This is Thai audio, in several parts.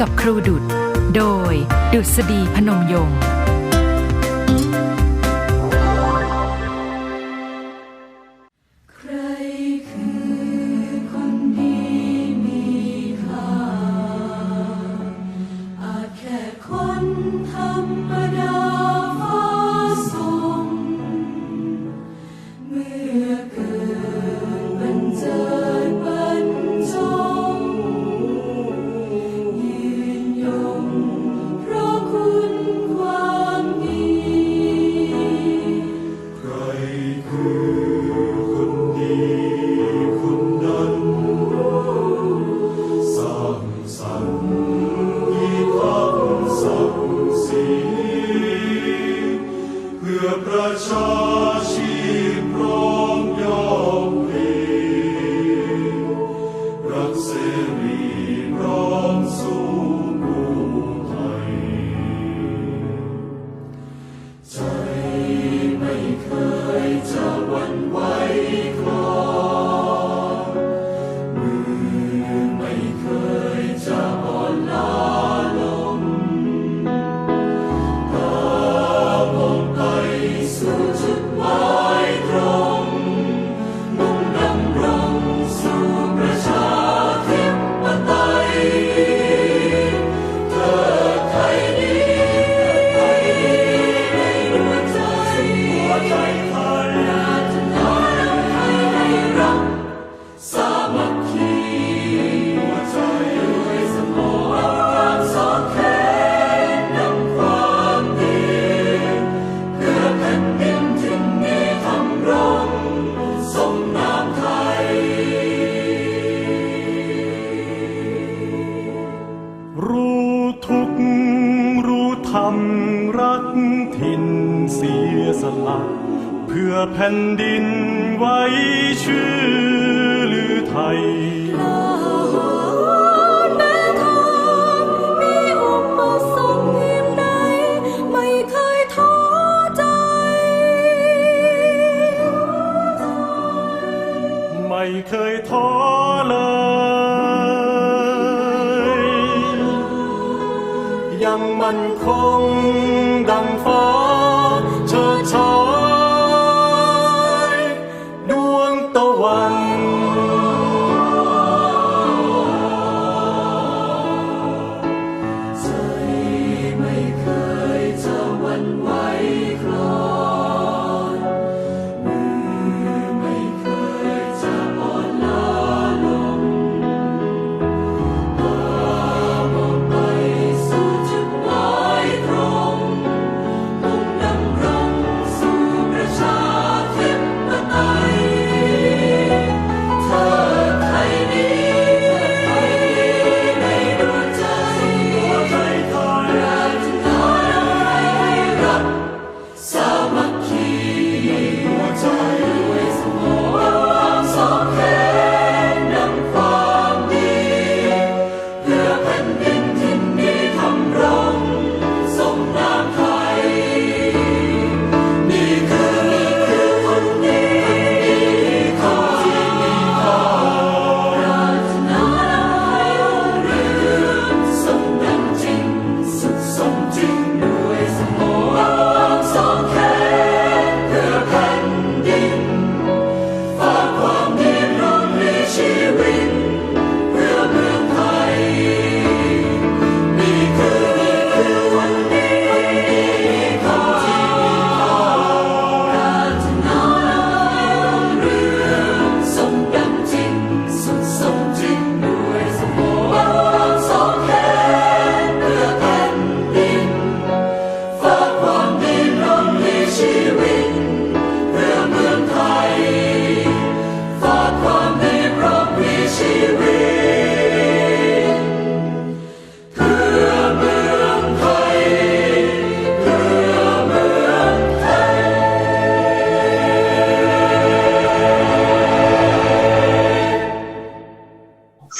กับครูดุด โดยดุษฎีพนมยงค์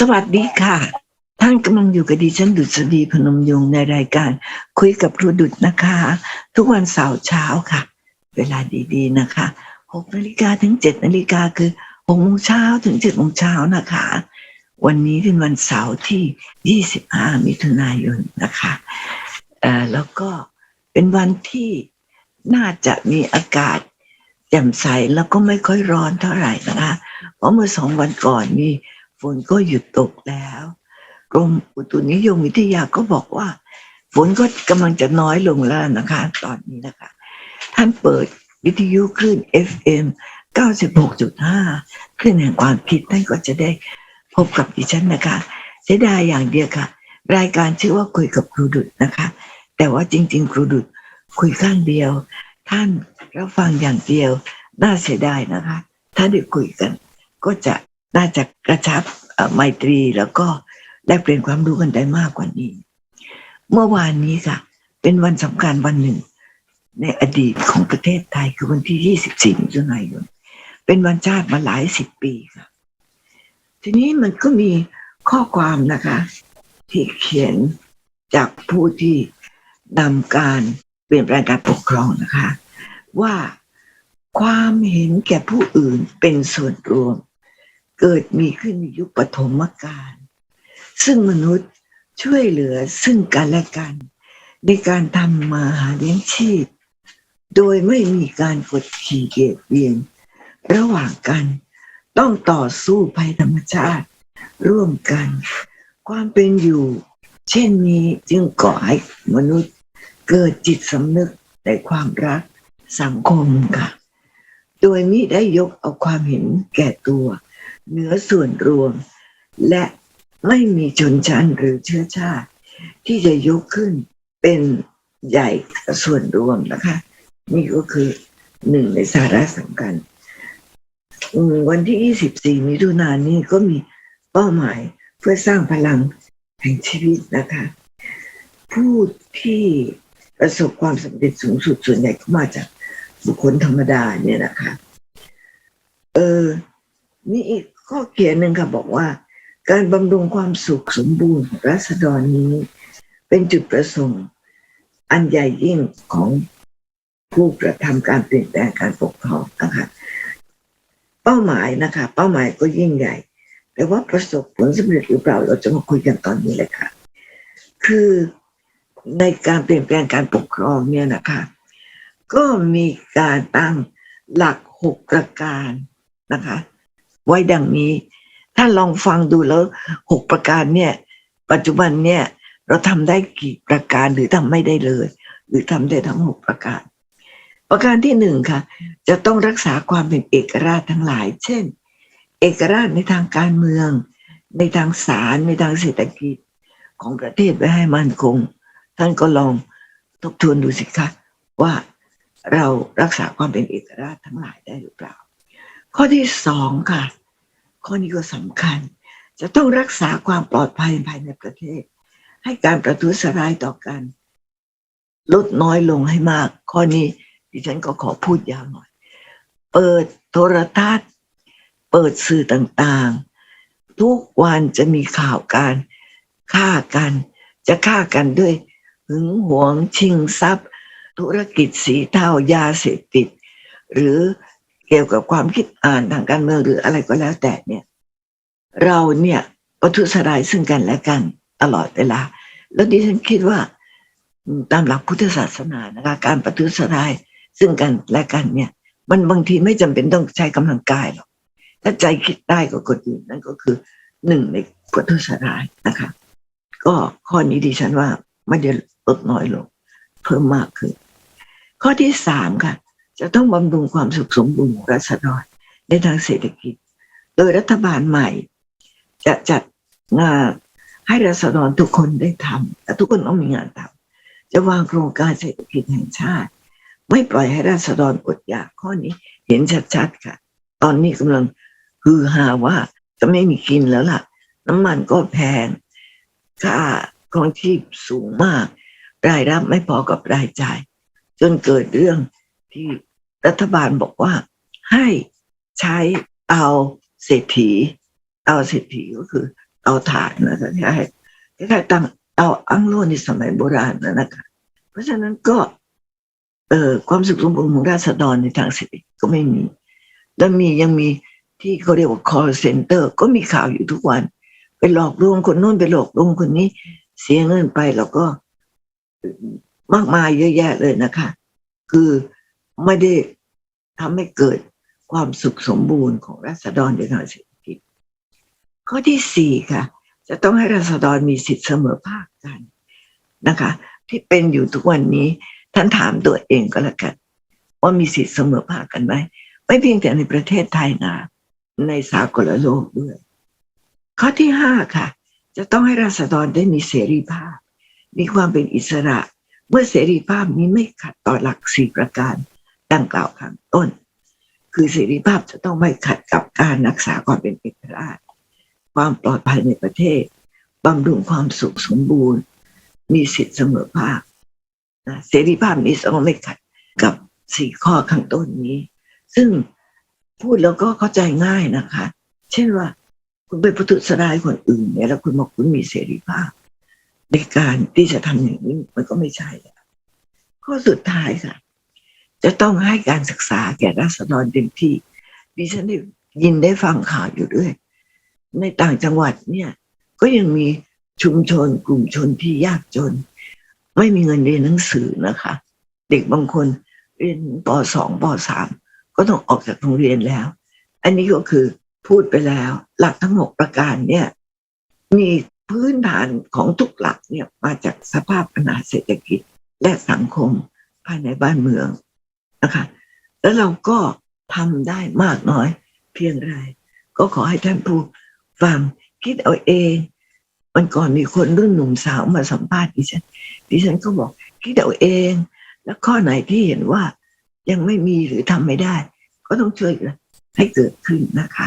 สวัสดีค่ะ ท่านกำลังอยู่กับดิฉันดุษฎีพนมยงในรายการ คุยกับครูดุษนะคะ ทุกวันเสาร์เช้าค่ะ เวลาดีๆนะคะหกนาฬิกาถึงเจ็ดนาฬิกาคือหกโมงเช้าถึงเจ็ดโมงเช้านะคะ วันนี้เป็นวันเสาร์ที่ยี่สิบห้ามิถุนายนนะคะอ่แล้วก็เป็นวันที่น่าจะมีอากาศแจ่มใสแล้วก็ไม่ค่อยร้อนเท่าไหร่นะคะ เพราะเมื่อสองวันก่อนนี่ ฝนก็หยุดตกแล้วกรมอุตุนิยมวิทยาก็บอกว่า ฝนก็กำลังจะน้อยลงแล้วนะคะ ตอนนี้นะคะ ท่านเปิดวิทยุคลื่น FM 96.5 คลื่นแห่งความคิดท่านก็จะได้พบกับดิฉันนะคะ เสียดายอย่างเดียวค่ะ รายการชื่อว่าคุยกับครูดุดนะคะ แต่ว่าจริง ๆ ครูดุดคุยข้างเดียว ท่านรับฟังอย่างเดียว น่าเสียดายนะคะ ถ้าได้คุยกันก็จะ น่าจะกระชับไมตรีแล้วก็แลกเปลี่ยนความรู้กันได้มากกว่านี้ เมื่อวานนี้ค่ะ เป็นวันสำคัญวันหนึ่ง ในอดีตของประเทศไทยคือวันที่ 24มิถุนายนเป็นวันชาติมาหลายสิบปีค่ะ ทีนี้มันก็มีข้อความนะคะ ที่เขียนจากผู้ที่นำการเปลี่ยนแปลงการปกครองนะคะ ว่าความเห็นแก่ผู้อื่นเป็นส่วนรวม เกิดมีขึ้นในยุคปฐมกาลซึ่งมนุษย์ช่วยเหลือซึ่งกันและกัน ในการทำมาหาเลี้ยงชีพ โดยไม่มีการกดขี่เกียดเบียน ระหว่างกันต้องต่อสู้ภัยธรรมชาติ ร่วมกัน ความเป็นอยู่ เช่นนี้จึงก่อให้มนุษย์เกิดจิตสำนึกในความรักสังคมค่ะ โดยมิได้ยกเอาความเห็นแก่ตัว เหนือส่วนรวม และไม่มีชนชั้นหรือเชื้อชาติ ที่จะยกขึ้นเป็นใหญ่ส่วนรวมนะคะ นี่ก็คือหนึ่งในสาระสำคัญวันที่ 24 มิถุนายนนี้ก็มีเป้าหมายเพื่อสร้างพลังแห่งชีวิตนะคะ ผู้ที่ประสบความสำเร็จสูงสุดส่วนใหญ่ก็มาจากบุคคลธรรมดาเนี่ยนะคะ เออ มีอีกข้อเขียนหนึ่งค่ะบอกว่า การบำรุงความสุขสมบูรณ์รัษฎรนี้ เป็นจุดประสงค์ อันใหญ่ยิ่งของผู้กระทำการเปลี่ยนแปลงการปกครองนะคะเป้าหมายนะคะ เป้าหมายก็ยิ่งใหญ่ แต่ว่าประสบผลสำเร็จหรือเปล่าเราจะมาคุยกันตอนนี้เลยค่ะ คือในการเปลี่ยนแปลงการปกครองเนี่ยนะคะ ก็มีการตั้งหลักหกประการนะคะ ไว้ดังนี้ ถ้าลองฟังดูแล้วหกประการเนี่ย ปัจจุบันเนี่ยเราทำได้กี่ประการหรือทำไม่ได้เลย หรือทำได้ทั้งหกประการ ประการที่หนึ่งค่ะ จะต้องรักษาความเป็นเอกราชทั้งหลาย เช่น เอกราชในทางการเมือง ในทางศาลในทางเศรษฐกิจของประเทศไว้ให้มั่นคง ท่านก็ลองทบทวนดูสิคะว่าเรารักษาความเป็นเอกราชทั้งหลายได้หรือเปล่า ข้อที่สองค่ะ ข้อนี้ก็สำคัญ จะต้องรักษาความปลอดภัยภายในประเทศ ให้การประทุษร้ายต่อกัน ลดน้อยลงให้มาก ข้อนี้ดิฉันก็ขอพูดยาวหน่อย เปิดโทรทัศน์ เปิดสื่อต่างๆ ทุกวันจะมีข่าวการฆ่ากัน จะฆ่ากันด้วยหึงหวงชิงทรัพย์ ธุรกิจสีเทายาเสพติด หรือ เกี่ยวกับความคิดอ่านทางการเมืองหรืออะไรก็แล้วแต่เนี่ย เราเนี่ยประทุษร้ายซึ่งกันและกันตลอดเวลา แล้วดิฉันคิดว่าตามหลักพุทธศาสนานะคะการประทุษร้ายซึ่งกันและกันเนี่ย มันบางทีไม่จำเป็นต้องใช้กำลังกายหรอกถ้าใจคิดได้ก็กดอื่นนั่นก็คือหนึ่งในประทุษร้ายนะคะ ก็ข้อนี้ดิฉันว่าไม่ได้ลดน้อยลง เพิ่มมากขึ้น ข้อที่สามค่ะ จะต้องบำรุงความสุขสมบูรณ์ของรัษฎรในทางเศรษฐกิจ โดยรัฐบาลใหม่ จะจัดงานให้รัษฎรทุกคนได้ทำแต่ทุกคนต้องมีงานทำจะวางโครงการเศรษฐกิจแห่งชาติ ไม่ปล่อยให้รัษฎรอดอยากข้อนี้เห็นชัดๆค่ะ ตอนนี้กำลังฮือฮาว่าจะไม่มีกินแล้วล่ะ น้ำมันก็แพงค่าครองชีพสูงมาก รายรับไม่พอกับรายจ่าย จนเกิดเรื่องที่ รัฐบาลบอกว่าให้ใช้เตาเศรษฐีเตาเศรษฐีก็คือเตาถ่านนะคะที่ให้ให้ตั้งเตาอังโลในสมัยโบราณนะนะคะเพราะฉะนั้นก็เอ่อความสุขสมบูรณ์ของราษฎรในทางเศรษฐกิจก็ไม่มี แล้วมียังมีที่เขาเรียกว่า call center ก็มีข่าวอยู่ทุกวัน ไปหลอกลวงคนโน้นไปหลอกลวงคนนี้เสียเงินไปแล้วก็มากมายเยอะแยะเลยนะคะ คือ ไม่ได้ทำให้เกิดความสุขสมบูรณ์ของรัษฎรในทางเศรษฐกิจข้อที่สี่ค่ะ จะต้องให้รัษฎรมีสิทธิเสมอภาคกันนะคะ ที่เป็นอยู่ทุกวันนี้ท่านถามตัวเองก็แล้วกันว่ามีสิทธิเสมอภาคกันไหมไม่เพียงแต่ในประเทศไทยนะในสากลโลกด้วย ข้อที่ห้าค่ะ จะต้องให้ราษฎรได้มีเสรีภาพ มีความเป็นอิสระ เมื่อเสรีภาพนี้ไม่ขัดต่อหลักสี่ประการ ดังกล่าวข้างต้น คือเสรีภาพจะต้องไม่ขัดกับการรักษาความเป็นเอกราช ความปลอดภัยในประเทศบำรุงความสุขสมบูรณ์ มีสิทธิเสมอภาคเสรีภาพนี้ต้องไม่ขัดกับสี่ข้อข้างต้นนี้ ซึ่งพูดแล้วก็เข้าใจง่ายนะคะ เช่นว่าคุณไปประทุษร้ายคนอื่นเนี่ยแล้วคุณบอกคุณมีเสรีภาพ ในการที่จะทำอย่างนี้มันก็ไม่ใช่ข้อสุดท้ายค่ะ จะต้องให้การศึกษาแก่ราษฎรเต็มที่ดิฉันได้ยินได้ฟังข่าวอยู่ด้วย ในต่างจังหวัดเนี่ย ก็ยังมีชุมชนกลุ่มชนที่ยากจน ไม่มีเงินเรียนหนังสือนะคะ เด็กบางคนเรียนปสองปสามก็ต้องออกจากโรงเรียนแล้ว อันนี้ก็คือพูดไปแล้ว หลักทั้งหกประการเนี่ย มีพื้นฐานของทุกหลักเนี่ยมาจากสภาพปัญหาเศรษฐกิจและสังคมภายในบ้านเมือง นะคะ แล้วเราก็ทำได้มากน้อย เพียงไร ก็ขอให้ท่านผู้ฟังคิดเอาเองมันก่อนมีคนรุ่นหนุ่มสาวมาสัมภาษณ์ดิฉันดิฉันก็บอกคิดเอาเอง แล้วข้อไหนที่เห็นว่ายังไม่มีหรือทำไม่ได้ ก็ต้องช่วยกันให้เกิดขึ้นนะคะ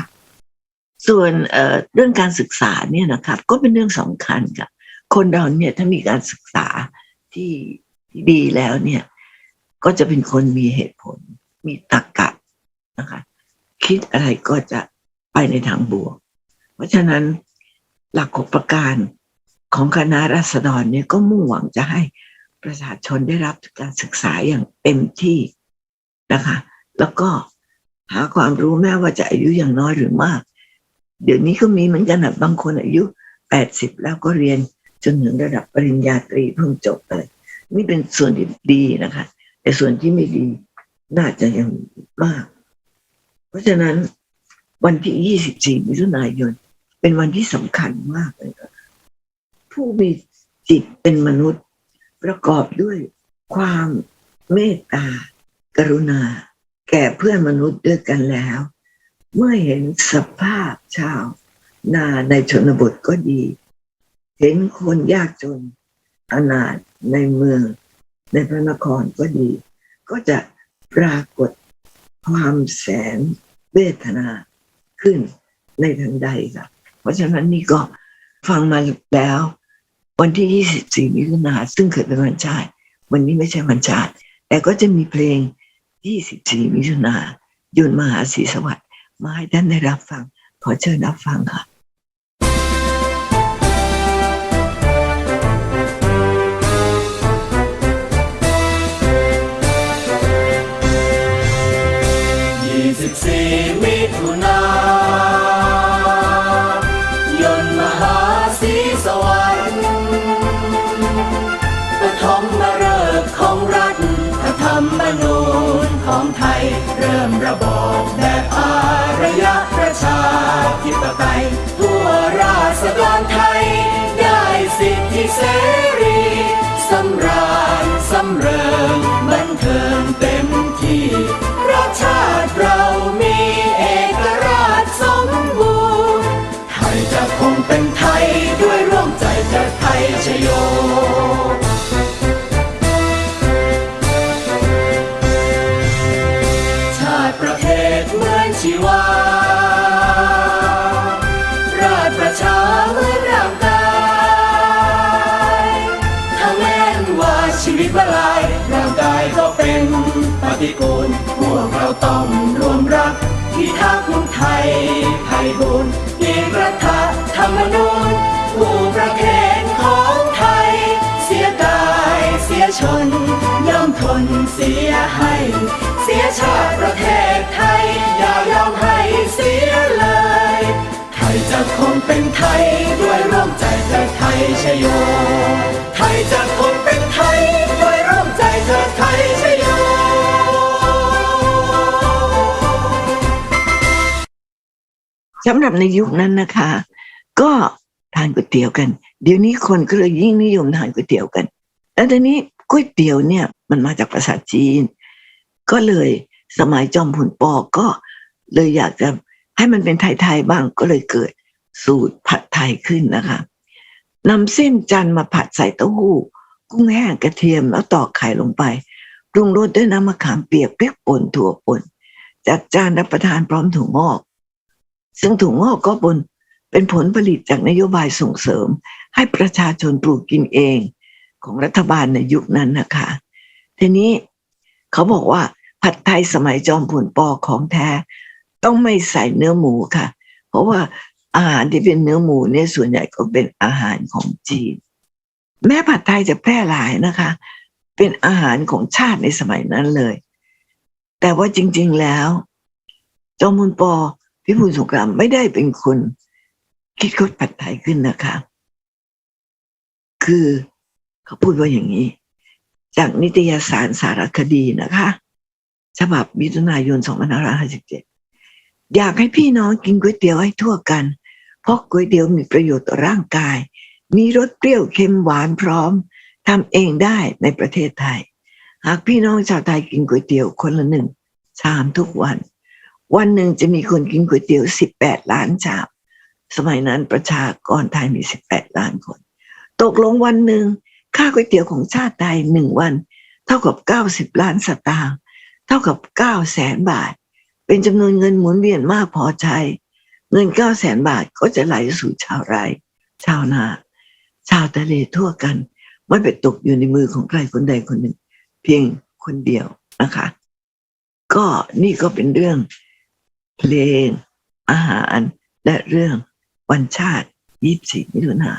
ส่วนเเรื่องการศึกษาเนี่ยนะครับ ก็เป็นเรื่องสำคัญค่ะคนเราเนี่ยถ้ามีการศึกษาที่ที่ดีแล้วเนี่ย ก็จะเป็นคนมีเหตุผล มีตรรกะนะคะ คิดอะไรก็จะไปในทางบวก เพราะฉะนั้นหลักหกประการของคณะรัษฎรเนี่ยก็มุ่งหวังจะให้ประชาชนได้รับการศึกษาอย่างเต็มที่นะคะ แล้วก็หาความรู้แม้ว่าจะอายุอย่างน้อยหรือมาก เดี๋ยวนี้ก็มีเหมือนกันนะบางคนอายุแปดสิบแล้วก็เรียนจนถึงระดับปริญญาตรีเพิ่งจบเลยนี่เป็นส่วนดีนะคะ แต่ส่วนที่ไม่ดีน่าจะยังมาก เพราะฉะนั้นวันที่ 24 มิถุนายน เป็นวันที่สำคัญมากเลยค่ะผู้มีจิตเป็นมนุษย์ ประกอบด้วยความเมตตา กรุณา แก่เพื่อนมนุษย์ด้วยกันแล้ว เมื่อเห็นสภาพชาว นาในชนบทก็ดี เห็นคนยากจนอนาถในเมือง ในพระนครก็ดี ก็จะปรากฏความแสนเวทนาขึ้นในทันใดค่ะ เพราะฉะนั้นนี่ก็ฟังมาแล้ว วันที่ 24มิถุนาซึ่งเคยเป็นวันชาติ วันนี้ไม่ใช่วันชาติ แต่ก็จะมีเพลง 24มิถุนายนมหาศรีสวัสดิ์มาให้ท่านได้รับฟัง ขอเชิญรับฟังค่ะ 24มิถุนายนมหาศรีสวรรค์ปฐมมาเริกของรัฐธรรมนูญของไทย เริ่มระบอบแบบอารยะประชาธิปไตยทั่วราษฎรไทย ชโยชาติประเทศเหมือนชีวา ราชประชาเหมือนร่างกายถ้าแม้นว่าชีวิตละลายร่างกายก็เป็นปฏิกูลพวกเราต้องรวมรักที่ทักษ์ไทยไทยบุญอีกรัฐ อย่ายอมให้เสียเลยไทยจเป็นไทยชโย ไทยจะคงเป็นไทยด้วยร่วมใจเถิดไทยชโยสำหรับในยุคนั้นนะคะ ก็ทานก๋วยเตี๋ยวกัน เดี๋ยวนี้คนก็เลยยิ่งนิยมทานก๋วยเตี๋ยวกันแล้วทีนี้ก๋วยเตี๋ยวเนี่ยมันมาจากภาษาจีน ก็เลยสมัยจอมพลปอก็เลยอยากจะให้มันเป็นไทยๆบ้างก็เลยเกิด สูตรผัดไทยขึ้นนะคะนำเส้นจันมาผัดใส่เต้าหู้ กุ้งแห้งกระเทียมแล้วตอกไข่ลงไปปรุงรสด้วยน้ำมะขามเปียกพริกป่นถั่วป่นจัดจานรับประทานพร้อมถั่วงอก ซึ่งถั่วงอกก็บนเป็นผลผลิตจากนโยบายส่งเสริม ให้ประชาชนปลูกกินเอง ของรัฐบาลในยุคนั้นนะคะ ทีนี้เขาบอกว่าผัดไทยสมัยจอมพลปอของแท้ ต้องไม่ใส่เนื้อหมูค่ะ เพราะว่า อาหารที่เป็นเนื้อหมูเนี่ยส่วนใหญ่ก็เป็นอาหารของจีน แม้ผัดไทยจะแพร่หลายนะคะ เป็นอาหารของชาติในสมัยนั้นเลย แต่ว่าจริง ๆแล้ว จอมพลปอพิบูลสงครามไม่ได้เป็นคนคิดค้นผัดไทยขึ้นนะคะ คือเขาพูดว่าอย่างนี้ จากนิตยสารสารคดีนะคะ ฉบับมิถุนายน 2557 อยากให้พี่น้องกินก๋วยเตี๋ยวให้ทั่วกัน เพราะก๋วยเตี๋ยวมีประโยชน์ต่อร่างกาย มีรสเปรี้ยวเค็มหวานพร้อมทำเองได้ในประเทศไทย หากพี่น้องชาวไทยกินก๋วยเตี๋ยวคนละหนึ่งชามทุกวัน วันหนึ่งจะมีคนกินก๋วยเตี๋ยว 18 ล้านชาม สมัยนั้นประชากรไทยมี 18 ล้านคน ตกลงวันหนึ่งค่าก๋วยเตี๋ยวของชาติไทยหนึ่งวัน เท่ากับ 90 ล้านสตางค์เท่ากับ9แสนบาท เป็นจำนวนเงินหมุนเวียนมากพอใช้ เงินเก้าแสนบาทก็จะไหลสู่ชาวไร่ชาวนา ชาวทะเลทั่วกันไม่ไปตกอยู่ในมือของใครคนใดคนหนึ่ง เพียงคนเดียวนะคะ ก็นี่ก็เป็นเรื่องเพลงอาหารและเรื่องวันชาติ 24 มิถุนา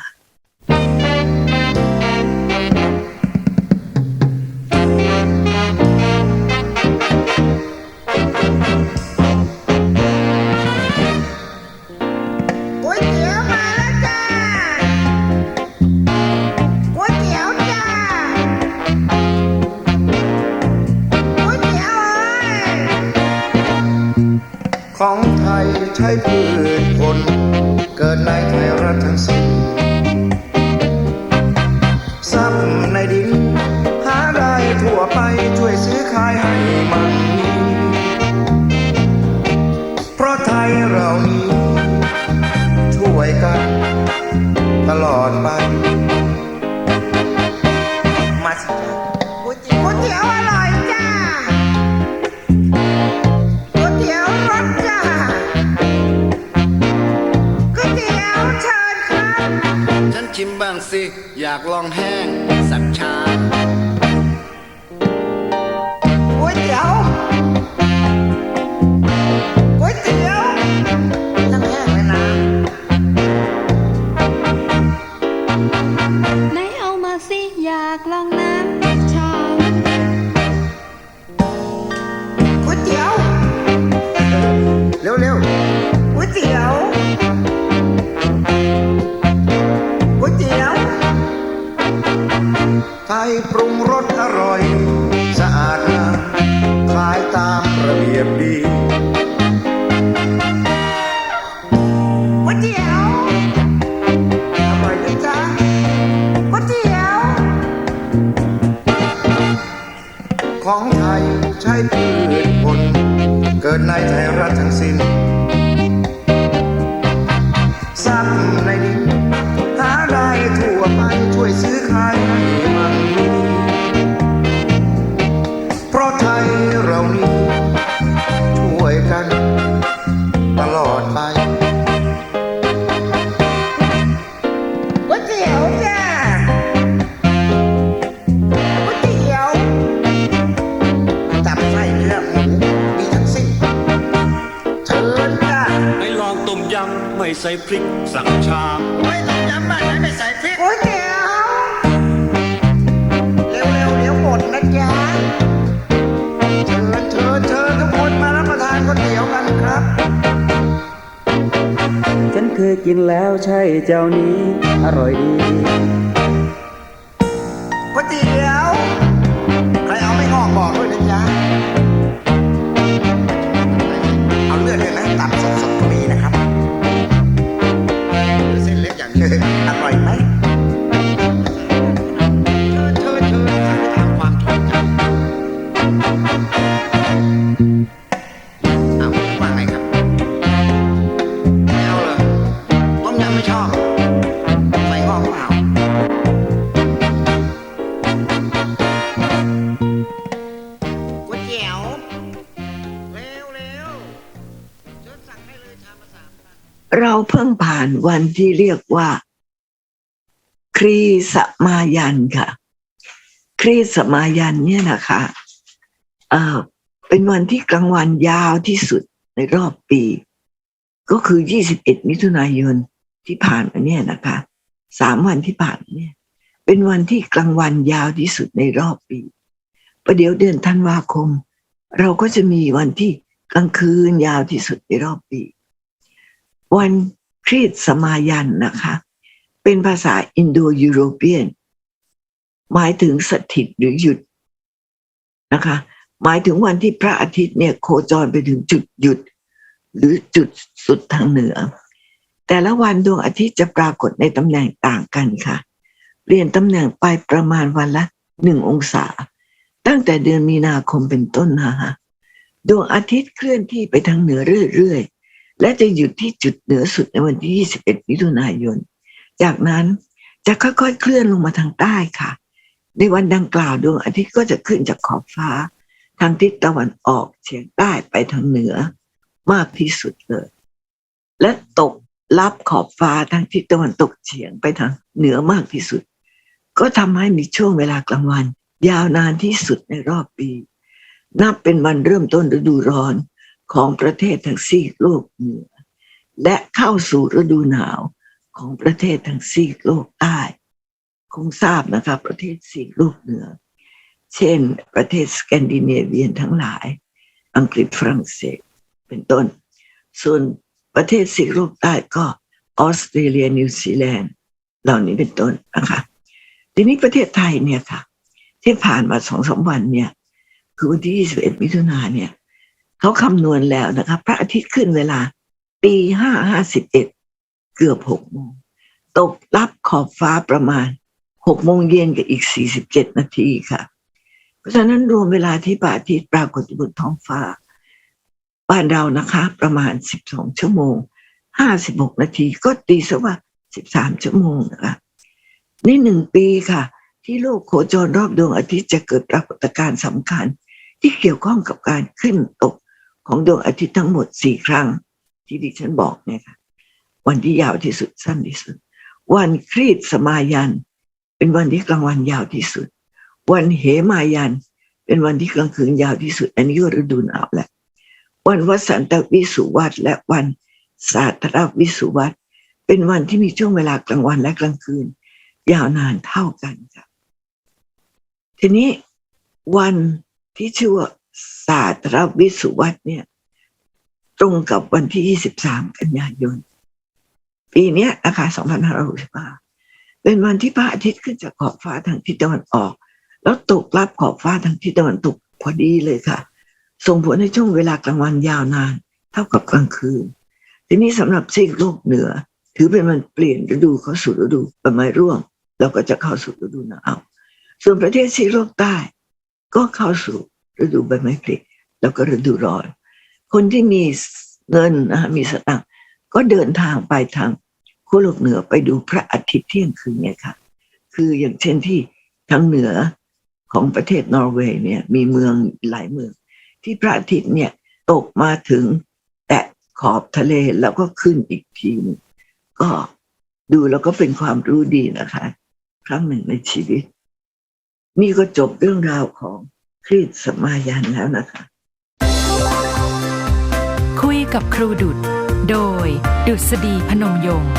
ไปช่วยซื้อขายให้มัน ใส่พริกสั่งชามโอ้ยต้มยำบ้านไหนไม่ใส่พริกก๋วยเตี๋ยวเร็วๆเดี๋ยวหมดนะจ๊ะเชิญเชิญเชิญทุกคนมารับประทานก๋วยเตี๋ยวกันครับ ฉันเคยกินแล้วใช่เจ้านี้ อร่อยดี เราเพิ่งผ่านวันที่เรียกว่า ครีสมายันค่ะ ครีสมายันเนี่ยนะคะเออเป็นวันที่กลางวันยาวที่สุดในรอบปี ก็คือ 21 มิถุนายนที่ผ่านมาเนี่ยนะคะสามวันที่ผ่านเนี่ย เป็นวันที่กลางวันยาวที่สุดในรอบปีประเดี๋ยวเดือนธันวาคม เราก็จะมีวันที่กลางคืนยาวที่สุดในรอบปี วันคริสต์สมายันนะคะ เป็นภาษาอินโดยูโรเปียน หมายถึงสถิตหรือหยุดนะคะ หมายถึงวันที่พระอาทิตย์เนี่ยโคจรไปถึงจุดหยุด หรือจุดสุดทางเหนือ แต่ละวันดวงอาทิตย์จะปรากฏในตำแหน่งต่างกันค่ะ เปลี่ยนตำแหน่งไปประมาณวันละหนึ่งองศา ตั้งแต่เดือนมีนาคมเป็นต้นมาฮะดวงอาทิตย์เคลื่อนที่ไปทางเหนือเรื่อยๆ และจะหยุดที่จุดเหนือสุดในวันที่ 21 มิถุนายน จากนั้นจะค่อยๆ เคลื่อนลงมาทางใต้ค่ะ ในวันดังกล่าวดวงอาทิตย์ก็จะขึ้นจากขอบฟ้า ทางทิศตะวันออกเฉียงใต้ไปทางเหนือมากที่สุดเลย และตกรับขอบฟ้าทางทิศตะวันตกเฉียงไปทางเหนือมากที่สุด ก็ทำให้มีช่วงเวลากลางวัน ยาวนานที่สุดในรอบปี นับเป็นวันเริ่มต้นฤดูร้อน ของประเทศทั้งซีกโลกเหนือ และเข้าสู่ฤดูหนาวของประเทศทั้งซีกโลกใต้คงทราบนะครับประเทศซีกโลกเหนือ เช่น ประเทศสแกนดิเนเวียนทั้งหลาย อังกฤษฝรั่งเศสเป็นต้น ส่วนประเทศซีกโลกใต้ก็ออสเตรเลียนิวซีแลนด์เหล่านี้เป็นต้นนะคะทีนี้ประเทศไทยเนี่ยค่ะ ที่ผ่านมาสองสามวันเนี่ย คือวันที่ 21 มิถุนาเนี่ย เขาคำนวณแล้วนะครับพระอาทิตย์ขึ้นเวลาตีห้าห้าสิบเอ็ดเกือบหกโมงตกรับขอบฟ้าประมาณหกโมงเย็นกับอีกสี่สิบเจ็ดนาทีค่ะ เพราะฉะนั้นรวมเวลาที่พระอาทิตย์ปรากฏบนท้องฟ้า บ้านเรานะคะ ประมาณสิบสองชั่วโมงห้าสิบหกนาทีก็ตีซะว่าสิบสามชั่วโมงนะคะในหนึ่งปีค่ะ ที่โลกโคจรรอบดวงอาทิตย์จะเกิดปรากฏการณ์สำคัญ ที่เกี่ยวข้องกับการขึ้นตก ของดวงอาทิตย์ทั้งหมดสี่ครั้ง ที่ดิฉันบอกเนี่ยค่ะ วันที่ยาวที่สุดสั้นที่สุด วันครีตสมายัน เป็นวันที่กลางวันยาวที่สุด วันเหมายัน เป็นวันที่กลางคืนยาวที่สุด อันนี้ก็ฤดูหนาวแหละ วันวสันตวิสุวัตและวันสาตรวิสุวัตเป็นวันที่มีช่วงเวลากลางวันและกลางคืน ยาวนานเท่ากันค่ะทีนี้วันที่ชื่อว่า ศาสตรวิสุวัตเนี่ย ตรงกับวันที่ 23 กันยายน ปีนี้ยนะคะ2565เป็นวันที่พระอาทิตย์ขึ้นจากขอบฟ้าทางทิศตะวันออก แล้วตกรับขอบฟ้าทางทิศตะวันตกพอดีเลยค่ะ ส่งผลในช่วงเวลากลางวันยาวนาน เท่ากับกลางคืน ทีนี้สำหรับซีกโลกเหนือ ถือเป็นวันเปลี่ยนฤดูเข้าสู่ฤดูใบไม้ร่วงเราก็จะเข้าสู่ฤดูหนาวส่วนประเทศซีกโลกใต้ ก็เข้าสู่ ฤดูใบไม้ผลิแล้วก็ฤดูร้อน คนที่มีเงินนะมีสตางค์ก็เดินทางไปทางขั้วโลกเหนือไปดูพระอาทิตย์เที่ยงคืนเนี่ยค่ะ คืออย่างเช่นที่ทางเหนือของประเทศนอร์เวย์เนี่ยมีเมืองหลายเมือง ที่พระอาทิตย์เนี่ยตกมาถึงแตะขอบทะเลแล้วก็ขึ้นอีกทีก็ดูแล้วก็เป็นความรู้ดีนะคะ ครั้งหนึ่งในชีวิต นี่ก็จบเรื่องราวของ คริสต์สมายันแล้วนะคะ คุยกับครูดุด โดยดุษฎีพนมยงค์